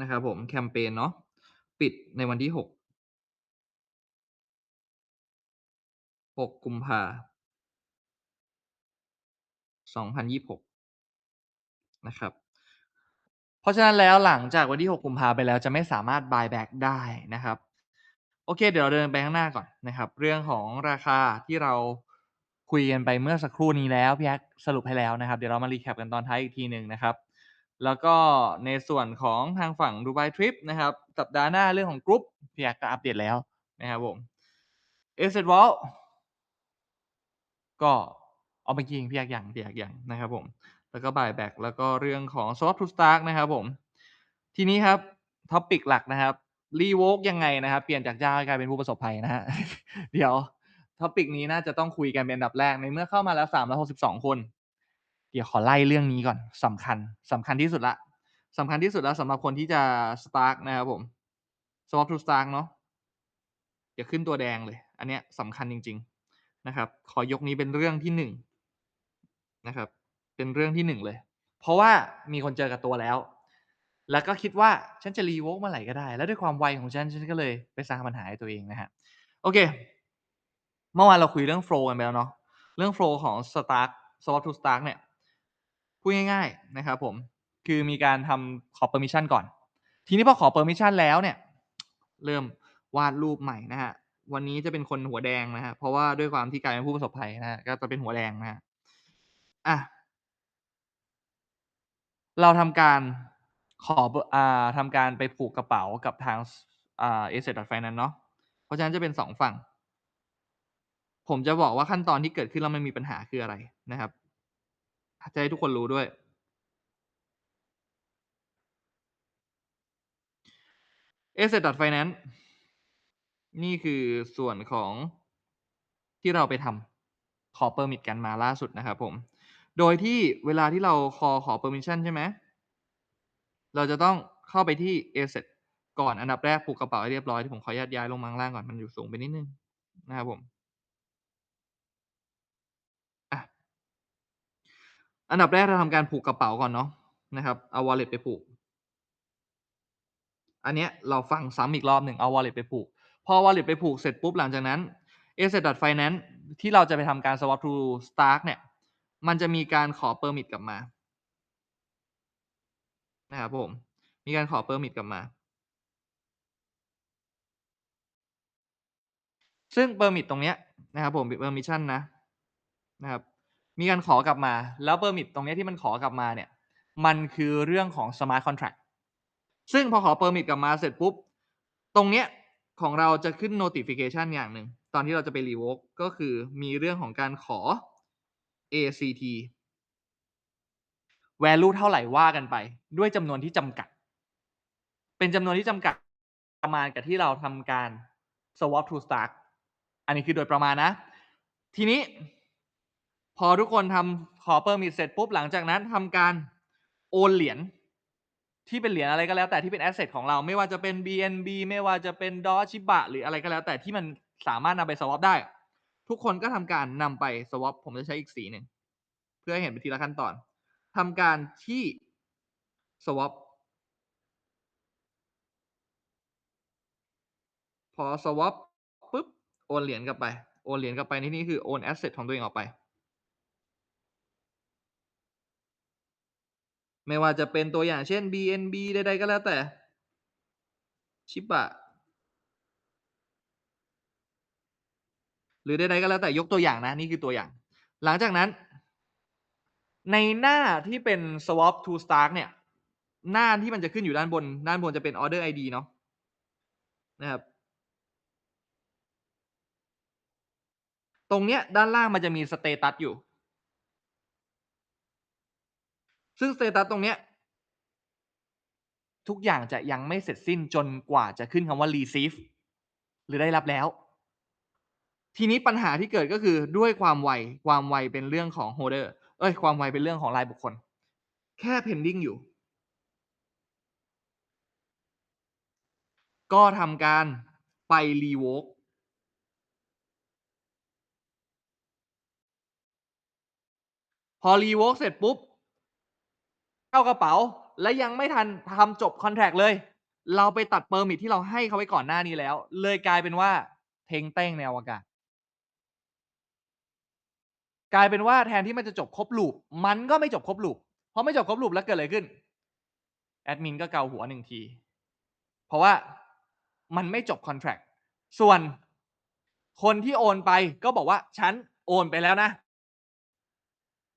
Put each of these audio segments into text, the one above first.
นะครับผม แคมเปญเนาะปิดในวันที่6 6กุมภา2026นยี่หกนะครับ เพราะฉะนั้นแล้วหลังจากวันที่ 6 กุมภาไปแล้วจะไม่สามารถ buy back ได้นะครับ โอเค เดี๋ยวเราเดินไปข้างหน้าก่อนนะครับ เรื่องของราคาที่เราคุยกันไปเมื่อสักครู่นี้แล้วพี่แอ๊สรุปให้แล้วนะครับ เดี๋ยวเรามารีแคปกันตอนท้ายอีกทีหนึ่งนะครับ แล้วก็ในส่วนของทางฝั่งดูไบทริปนะครับ สัปดาห์หน้าเรื่องของกรุ๊ปพี่แอ๊กก็อัปเดตแล้วนะครับผมเอเซดวอลก็เอาไปยิงพี่แอ๊กอย่างพี่แอ๊กอย่างนะครับผม แล้วก็ buyback แล้วก็เรื่องของ swap to start นะครับผม ทีนี้ครับท็อปิกหลักนะครับรีโวกยังไงนะครับ เปลี่ยนจากเจ้ากลายเป็นผู้ประสบภัยนะฮะเดี๋ยวท็อปิกนี้น่าจะต้องคุยกันเป็นอันดับแรกในเมื่อเข้ามาแล้ว362คน เดี๋ยวขอไล่เรื่องนี้ก่อนสำคัญสำคัญที่สุดละสำคัญที่สุดแล้วสำหรับคนที่จะ start นะครับผม swap to start เนาะอย่าขึ้นตัวแดงเลย อันเนี้ยสำคัญจริง ๆนะครับ ขอยกนี้เป็นเรื่องที่หนึ่งนะครับ เป็นเรื่องที่หนึ่งเลย เพราะว่ามีคนเจอกับตัวแล้ว แล้วก็คิดว่าฉันจะรีโวกเมื่อไหร่ก็ได้ แล้วด้วยความไวของฉันฉันก็เลยไปสร้างปัญหาให้ตัวเองนะฮะโอเค เมื่อวานเราคุยเรื่องโฟล์กันไปแล้วเนาะเรื่องโฟล์ของ Start Swap to Start เนี่ย พูดง่าย ๆ นะครับผมคือมีการทำขอ permission ก่อน ทีนี้พอขอ permission แล้วเนี่ย เริ่มวาดรูปใหม่นะฮะวันนี้จะเป็นคนหัวแดงนะฮะเพราะว่าด้วยความที่กลายเป็นผู้ประสบภัยนะฮะก็จะเป็นหัวแดงนะฮะอะเราทำการขอเบอร์อ่าทำการไปผูกกระเป๋ากับทางอ่า Asset Finance เนาะเพราะฉะนั้นจะเป็น2ฝั่ง ผมจะบอกว่าขั้นตอนที่เกิดขึ้นแล้วมันมีปัญหาคืออะไรนะครับ จะให้ทุกคนรู้ด้วย Asset Finance นี่คือส่วนของที่เราไปทำขอ permit กันมาล่าสุดนะครับผม โดยที่เวลาที่เราคอขอ permission ใช่ไหม เราจะต้องเข้าไปที่ Asset ก่อนอันดับแรกผูกกระเป๋าให้เรียบร้อยที่ผมขออนุญาตย้ายลงมาข้างล่างก่อนมันอยู่สูงไปนิดนึงนะครับผม อะ อันดับแรกเราทำการผูกกระเป๋าก่อนเนาะนะครับเอา wallet ไปผูก อันเนี้ยเราฟังซ้ำอีกรอบหนึ่งเอา wallet ไปผูก พอ wallet ไปผูกเสร็จปุ๊บหลังจากนั้น Asset Finance ที่เราจะไปทำการ swap to start เนี่ย มันจะมีการขอ permit กลับมานะครับผม มีการขอ permit กลับมา ซึ่ง permit ตรงเนี้ยนะครับผม permission นะนะครับ มีการขอกลับมา แล้ว permit ตรงเนี้ยที่มันขอกลับมาเนี่ย มันคือเรื่องของ smart contract ซึ่งพอขอ permit กลับมาเสร็จปุ๊บ ตรงเนี้ยของเราจะขึ้น notification อย่างหนึ่ง ตอนที่เราจะไป revoke ก็คือมีเรื่องของการขอ ACT value เท่าไหร่ว่ากันไป ด้วยจำนวนที่จำกัด เป็นจำนวนที่จำกัดประมาณกับที่เราทำการ swap to start อันนี้คือโดยประมาณนะ ทีนี้ พอทุกคนทำขอ permit เสร็จปุ๊บหลังจากนั้นทำการโอนเหรียญที่เป็นเหรียญอะไรก็แล้วแต่ที่เป็น asset ของเราไม่ว่าจะเป็น BNB ไม่ว่าจะเป็น DOT Shiba หรืออะไรก็แล้ว แต่ที่มันสามารถนำไป swap ได้ ทุกคนก็ทำการนำไป swap ผมจะใช้อีกสีหนึ่งเพื่อให้เห็นไปทีละขั้นตอนทำการที่ swap พอ swap ปุ๊บโอนเหรียญกลับไป โอนเหรียญกลับไปนที่นี้คือโอน asset ของตัวเองออกไป ไม่ว่าจะเป็นตัวอย่างเช่น BNB ใดๆก็แล้วแต่ Shiba หรือใดๆก็แล้วแต่ยกตัวอย่างนะ นี่คือตัวอย่าง หลังจากนั้น ในหน้าที่เป็น swap to start เนี่ย หน้าที่มันจะขึ้นอยู่ด้านบน ด้านบนจะเป็น order ID เนาะนะครับตรงเนี้ยด้านล่างมันจะมี status อยู่ ซึ่ง status ตรงเนี้ยทุกอย่างจะยังไม่เสร็จสิ้นจนกว่าจะขึ้นคำว่า receive หรือได้รับแล้ว ทีนี้ปัญหาที่เกิดก็คือด้วยความไว ความไวเป็นเรื่องของ holder เอ้ย ความไวเป็นเรื่องของรายบุคคล แค่ pending อยู่ ก็ทำการไป revoke พอ revoke เสร็จปุ๊บ เข้ากระเป๋า และยังไม่ทันทำจบคอนแทรกเลย เราไปตัดเปอร์มิทที่เราให้เขาไว้ก่อนหน้านี้แล้ว เลยกลายเป็นว่าเทงเต้งในอวกาศกลายเป็นว่าแทนที่มันจะจบครบลูป มันก็ไม่จบครบลูปพอไม่จบครบลูปแล้วเกิดอะไรขึ้น แอดมินก็เกาหัวหนึ่งที เพราะว่ามันไม่จบคอนแทคส่วนคนที่โอนไปก็บอกว่า ฉันโอนไปแล้วนะ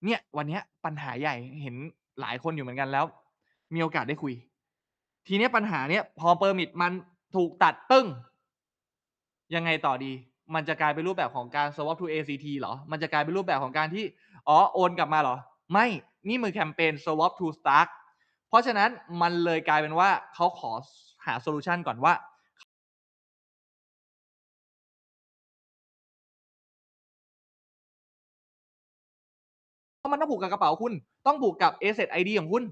เนี่ย วันนี้ปัญหาใหญ่เห็น หลายคนอยู่เหมือนกันแล้ว มีโอกาสได้คุย ทีเนี้ยปัญหาเนี้ยพอเปอร์มิทมันถูกตัดตึ้ง ยังไงต่อดี มันจะกลายเป็นรูปแบบของการ swap to ACT เหรอ มันจะกลายเป็นรูปแบบของการที่อ๋อโอนกลับมาเหรอ ไม่นี่มือแคมเปญ swap to Stark เพราะฉะนั้นมันเลยกลายเป็นว่าเขาขอหาโซลูชันก่อนว่า ราะมันต้องผูกกับกระเป๋าคุณ ต้องผูกกับ Asset ID ของคุณ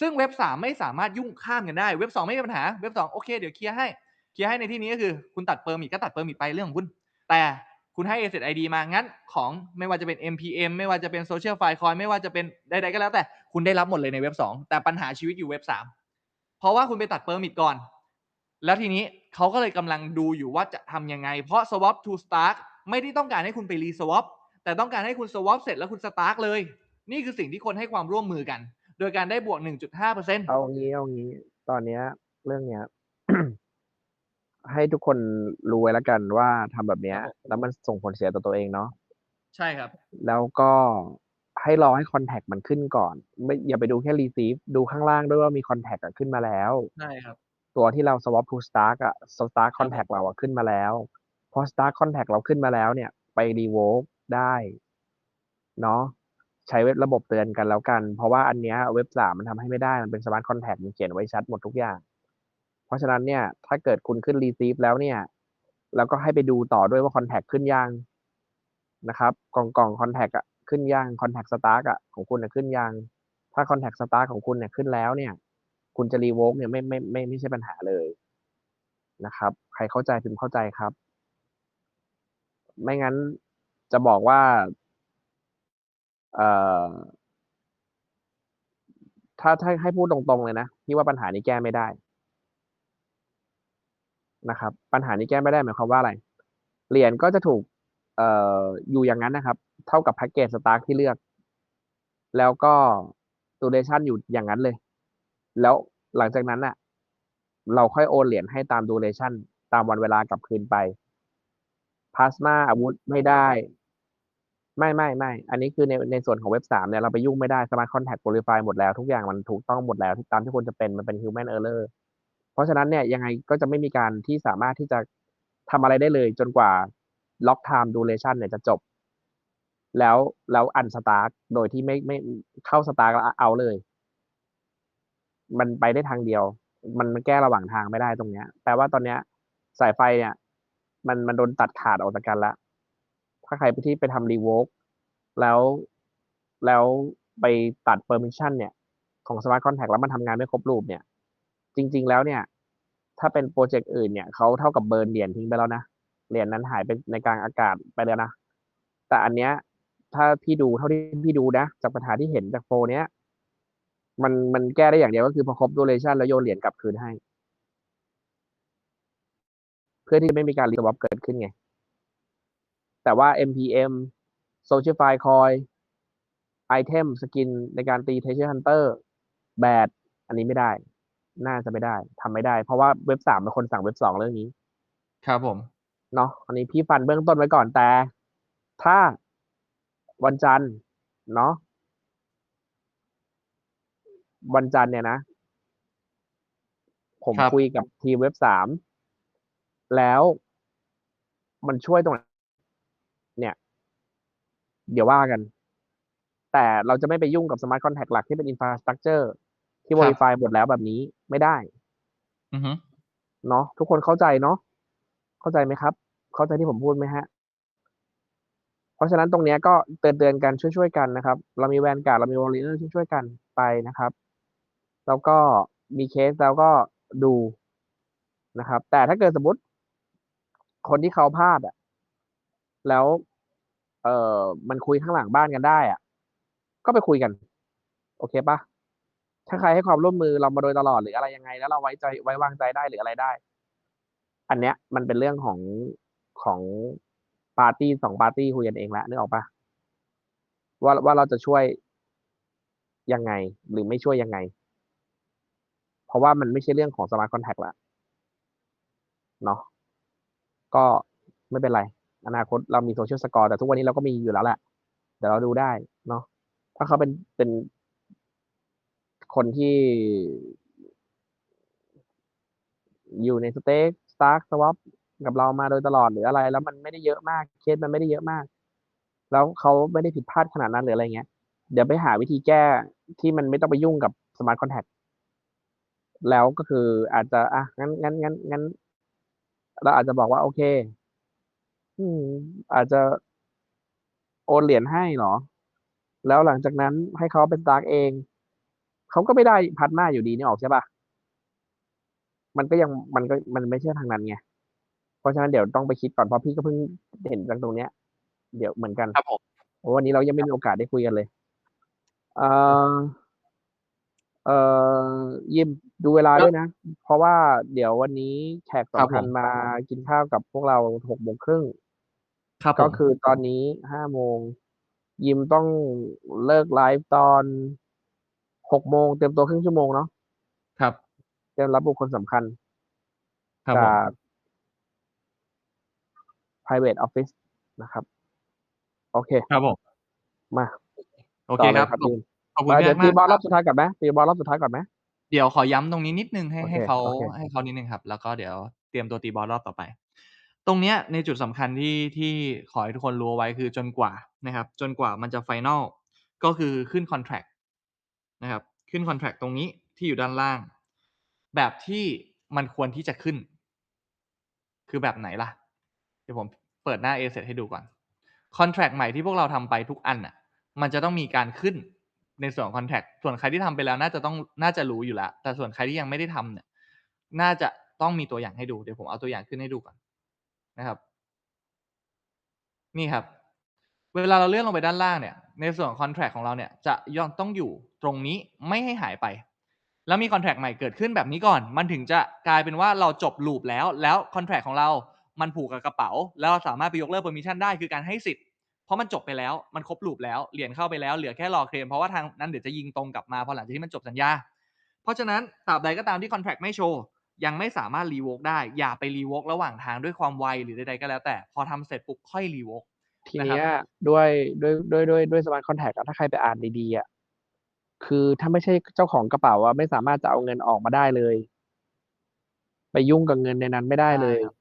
ซึ่งเว็บ 3 ไม่สามารถยุ่งข้ามกันได้ เว็บ 2 ไม่มีปัญหา เว็บ 2 โอเค เดี๋ยวเคลียร์ให้ เคลียร์ให้ในที่นี้ก็คือ คุณตัดเปอร์มิทก็ตัดเปอร์มิทไปเรื่องของคุณ แต่คุณให้ Asset ID มา งั้นของไม่ว่าจะเป็น MPM ไม่ว่าจะเป็น Social File Coin ไม่ว่าจะเป็นใดๆก็แล้วแต่ คุณได้รับหมดเลยในเว็บ 2 แต่ปัญหาชีวิตอยู่เว็บ 3 เพราะว่าคุณไปตัดเปอร์มิทก่อน แล้วทีนี้เขาก็เลยกำลังดูอยู่ว่าจะทำยังไง เพราะ swap to start ไม่ได้ต้องการให้คุณไปรี swap แต่ต้องการให้คุณ swap เสร็จแล้วคุณ start เลย นี่คือสิ่งที่คนให้ความร่วมมือกัน โดยการได้บวก 1.5%เอางี้เอางี้ ตอนเนี้ย เรื่องเนี้ย ให้ทุกคนรู้ไว้แล้วกันว่าทำแบบเนี้ยครับผมแล้วมันส่งผลเสียต่อตัวเองเนาะใช่ครับ แล้วก็ให้รอให้คอนแทคมันขึ้นก่อน ไม่อย่าไปดูแค่ receive ดูข้างล่างด้วยว่ามีคอนแทคอะขึ้นมาแล้วใช่ครับ ตัวที่เรา swap to start อะ start ครับ contact เราอะขึ้นมาแล้ว พอ start contact เราขึ้นมาแล้วเนี่ย ไป revoke ได้เนาะใช้เว็บระบบเตือนกันแล้วกัน เพราะว่าอันเนี้ยเว็บสามมันทำให้ไม่ได้มันเป็น smart contact มันเขียนไว้ชัดหมดทุกอย่าง เพราะฉะนั้นเนี่ยถ้าเกิดคุณขึ้น receive แล้วเนี่ย แล้วก็ให้ไปดูต่อด้วยว่า contact ขึ้นยังนะครับกล่องกล่อง contact อะขึ้นยัง contact start อะของคุณอะขึ้นยังถ้า contact start ของคุณเนี่ยขึ้นแล้วเนี่ย คุณจะ revoke เนี่ยไม่ไม่ไม่ไม่ใช่ปัญหาเลยนะครับ ใครเข้าใจพิมพ์เข้าใจครับ ไม่งั้น จะบอกว่าเออถ้าถ้าให้พูดตรงๆเลยนะพี่ว่าปัญหานี้แก้ไม่ได้นะครับ ปัญหานี้แก้ไม่ได้หมายความว่าอะไรเหรียญก็จะถูกเอ่ออยู่อย่างนั้นนะครับ เท่ากับแพ็กเกจสตาร์ทที่เลือก แล้วก็ duration อยู่อย่างนั้นเลย แล้วหลังจากนั้นน่ะเราค่อยโอนเหรียญให้ตาม duration ตามวันเวลากลับคืนไปพลาสมาอาวุธไม่ได้ ไม่ไม่ไม่ อันนี้คือในในส่วนของเว็บสามเนี่ยเราไปยุ่งไม่ได้ Smart Contract Verify หมดแล้วทุกอย่างมันถูกต้องหมดแล้วตามที่ควรจะเป็นมันเป็น Human Error เลอร์เพราะฉะนั้นเนี่ยยังไงก็จะไม่มีการที่สามารถที่จะทำอะไรได้เลย จนกว่า Lock Time Duration เนี่ยจะจบ แล้วแล้วอันสตาร์ทโดยที่ไม่ไม่เข้าสตาร์ทแล้วเอาเลย มันไปได้ทางเดียวมันมันแก้ระหว่างทางไม่ได้ตรงเนี้ยแปลว่าตอนเนี้ยสายไฟเนี่ย มันมันโดนตัดขาดออกจากกันแล้ว ถ้าใครไปที่ไปทำ revoke แล้วแล้วไปตัด permission เนี่ย ของ smart contract แล้วมันทำงานไม่ครบรูปเนี่ย จริง ๆ แล้วเนี่ย ถ้าเป็นโปรเจกต์อื่นเนี่ยเขาเท่ากับเบิร์นเหรียญทิ้งไปแล้วนะ เหรียญนั้นหายไปในกลางอากาศไปแล้วนะ แต่อันเนี้ยถ้าพี่ดูเท่าที่พี่ดูนะ จากปัญหาที่เห็นจากโฟเนี้ยมันมันแก้ได้อย่างเดียวก็คือพอครบ duration แล้วโยนเหรียญกลับคืนให้ เพื่อที่จะไม่มีการรีสวอปเกิดขึ้นไง แต่ว่า MPM Social File Coin Item Skin ในการตี Treasure Hunter Bad อันนี้ไม่ได้ น่าจะไม่ได้ทำไม่ได้ เพราะว่าเว็บสามเป็นคนสั่งเว็บสองเรื่องนี้ ครับผม เนาะอันนี้พี่ฟันเบื้องต้นไว้ก่อนแต่ ถ้าวันจันทร์เนาะวันจันทร์เนี่ยนะ ผมครับ คุยกับทีมเว็บสามแล้วมันช่วยตรงไหน เนี่ย เดี๋ยวว่ากัน แต่เราจะไม่ไปยุ่งกับ Smart Contract หลักที่เป็น Infrastructure ที่ครับ Verify หมดแล้วแบบนี้ไม่ได้อือฮึเนาะทุกคนเข้าใจเนาะเข้าใจไหมครับ เข้าใจที่ผมพูดไหมฮะ เพราะฉะนั้นตรงเนี้ยก็เตือนเตือนๆกันช่วยๆกันนะครับ เรามีแวนการ์ดเรามีวอลเลอร์ช่วยๆกันไปนะครับ แล้วก็มีเคสแล้วก็ดูนะครับ แต่ถ้าเกิดสมมติ คนที่เขาพลาดอะ แล้ว เออมันคุยข้างหลังบ้านกันได้อะก็ไปคุยกัน โอเคปะถ้าใครให้ความร่วมมือเรามาโดยตลอดหรืออะไรยังไง แล้วเราไว้ใจไว้วางใจได้หรืออะไรได้ อันเนี้ย มันเป็นเรื่องของของปาร์ตี้สองปาร์ตี้คุยกันเองล้วนึกออกปะว่าว่าเราจะช่วยยังไง หรือไม่ช่วยยังไง เพราะว่ามันไม่ใช่เรื่องของสมาร์ทคอนแทคละเนาะก็ไม่เป็นไร อนาคตเรามีโซเชียลสกอร์แต่ทุกวันนี้เราก็มีอยู่แล้วแหละเดี๋ยวเราดูได้เนาะถ้าเขาเป็นเป็นคนที่ อยู่ในสเต็กสตาร์คสวอปกับเรามาโดยตลอดหรืออะไร แล้วมันไม่ได้เยอะมากเคสมันไม่ได้เยอะมาก แล้วเขาไม่ได้ผิดพลาดขนาดนั้นหรืออะไรเงี้ยเดี๋ยวไปหาวิธีแก้ที่มันไม่ต้องไปยุ่งกับสมาร์ทคอนแทคแล้วก็คืออาจจะอะงั้นงั้นงั้นงั้นเราอาจจะบอกว่าโอเค อืม อาจจะโอนเหรียญให้เหรอ แล้วหลังจากนั้นให้เขาเป็นสตาร์กเอง เขาก็ไม่ได้พัดหน้าอยู่ดีนี่ออกใช่ปะมันก็ยังมันก็มันไม่ใช่ทางนั้นไง เพราะฉะนั้นเดี๋ยวต้องไปคิดก่อนเพราะพี่ก็เพิ่งเห็นจากตรงเนี้ย เดี๋ยวเหมือนกันครับผมโอ้วันนี้เรายังไม่มีโอกาสได้คุยกันเลย เอ่อ เอ่อยิมดูเวลาด้วยนะ เพราะว่าเดี๋ยววันนี้แขกครับสำคัญผมมากินข้าวกับพวกเราหกโมงครึ่ง ครับผก็ม คือตอนนี้ห้าโมง ยิมต้องเลิกไลฟ์ตอนหกโมง เตรียมตัวครึ่งชั่วโมงเนาะ ครับ เตรียมรับบุคคลสำคัญ ครับผจามก private office นะครับ โอเค ครับผม มา โอต่เคอเลคยรับ ครับขอบยิมขอบคุณเอ่อเดี๋มายกวตีมาก บอลครรัอบบ สุดท้ายก่อนไหม ตีบอลรอบสุดท้ายก่อนไหม เดี๋ยวขอย้ำตรงนี้นิดหนึ่ง ให้ โอเคให้เขาโอเคให้เขานิดหนึ่งครับ แล้วก็เดี๋ยวเตรียมตัวตีบอลรอบต่อไป ตรงเนี้ยในจุดสำคัญที่ ที่ขอให้ทุกคนรู้เอาไว้ คือจนกว่านะครับ จนกว่ามันจะ final ก็คือขึ้น contract นะครับ ขึ้น contract ตรงนี้ที่อยู่ด้านล่าง แบบที่มันควรที่จะขึ้น คือแบบไหนล่ะ เดี๋ยวผมเปิดหน้า A-set ให้ดูก่อน contract ใหม่ที่พวกเราทำไปทุกอันน่ะ มันจะต้องมีการขึ้นในส่วนของ contract ส่วนใครที่ทำไปแล้วน่าจะต้องน่าจะรู้อยู่แล้ว แต่ส่วนใครที่ยังไม่ได้ทำเนี่ย น่าจะต้องมีตัวอย่างให้ดู เดี๋ยวผมเอาตัวอย่างขึ้นให้ดูก่อน นะครับ นี่ครับ เวลาเราเลื่อนลงไปด้านล่างเนี่ย ในส่วนของ contract ของเราเนี่ย จะย่อมต้องอยู่ตรงนี้ไม่ให้หายไป แล้วมี contract ใหม่เกิดขึ้นแบบนี้ก่อน มันถึงจะกลายเป็นว่าเราจบ loop แล้ว แล้ว contract ของเรา มันผูกกับกระเป๋า แล้วเราสามารถไปยกเลิก permission ได้ คือการให้สิทธิ์ เพราะมันจบไปแล้ว มันครบ loop แล้ว เหรียญเข้าไปแล้ว เหลือแค่รอเคลม เพราะว่าทางนั้นเดี๋ยวจะยิงตรงกลับมาพอหลังจากที่มันจบสัญญา เพราะฉะนั้นตราบใดก็ตามที่ contract ไม่โชว์ ยังไม่สามารถ revoke ได้ อย่าไป revoke ระหว่างทางด้วยความไวหรือใดๆก็แล้ว แต่พอทำเสร็จปุ๊บค่อย revoke ทีนะครัเนี้บยด้วยด้วยด้วยด้วยด้วยสมาร์ทคอนแทคถ้าใครไปอ่านดีๆอะคือถ้าไม่ใช่เจ้าของกระเป๋าอะไม่สามารถจะเอาเงินออกมาได้เลย ไปยุ่งกับเงินในนั้นไม่ได้ใช่เลยครับ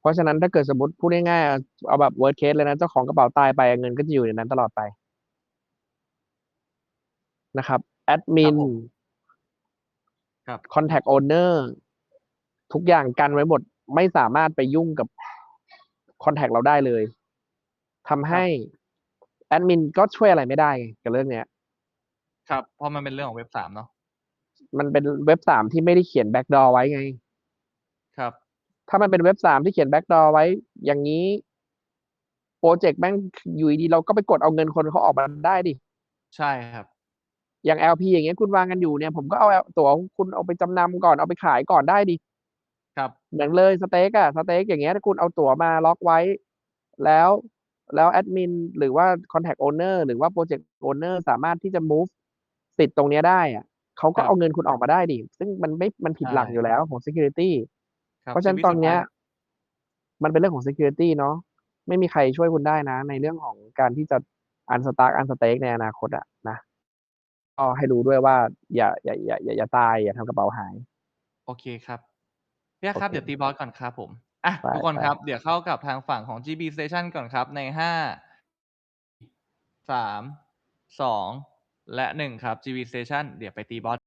เพราะฉะนั้นถ้าเกิดสมมติพูดง่ายๆอะเอาแบบ worst case เลยนะเจ้าของกระเป๋าตายไปเงินก็จะอยู่ในนั้นตลอดไปนะครับแอดมิ ครับนผมครับ contact owner ทุกอย่างกันไว้หมด ไม่สามารถไปยุ่งกับ contact เราได้เลยทำให้แอดมินก็ช่วยอะไรไม่ได้ไงกับเรื่องเนี้ย ครับเพราะมันเป็นเรื่องของเว็บ3เนาะมันเป็นเว็บสามที่ไม่ได้เขียนแบ็กดอไว้ไง ครับ ถ้ามันเป็นเว็บสามที่เขียนแบ็กดอไว้ อย่างนี้โปรเจกต์แม่งอยู่ดีๆเราก็ไปกดเอาเงินคนเขาออกมาได้ดิ ใช่ครับ อย่าง LP อย่างเงี้ยคุณวางกันอยู่เนี่ยผมก็เอาตั๋วคุณเอาไปจำนำก่อนเอาไปขายก่อนได้ดิครับเหมือนเลยสเต็กอะสเต็กอย่างเงี้ยถ้าคุณเอาตั๋วมาล็อกไว้ แล้วแล้วแอดมินหรือว่า Contact Owner หรือว่า Project Owner สามารถที่จะ move สิทธิ์ตรงเนี้ยได้อะเขาก็ครับเอาเงินคุณออกมาได้ดิซึ่งมันไม่มันผิดใช่หลักอยู่แล้วของ security ครับเพราะฉะนั้นชีวิตอนเนี้ยสุดท้ามันเป็นเรื่องของ security เนาะไม่มีใครช่วยคุณได้นะ ในเรื่องของการที่จะ unstack unstake ในอนาคตอะนะ ก็ให้รู้ด้วยว่า อย่า อย่า อย่า อย่า อย่าตาย อย่าทำกระเป๋าหาย โอเคครับพี่อาร์ครับโอเค เดี๋ยวตีบอสก่อนครับผม อะ ไปทุกคนไปครับ เดี๋ยวเข้ากับทางฝั่งของ GB Station ก่อนครับ ใน5 3 2และ1ครับ GB Station เดี๋ยวไปตีบอส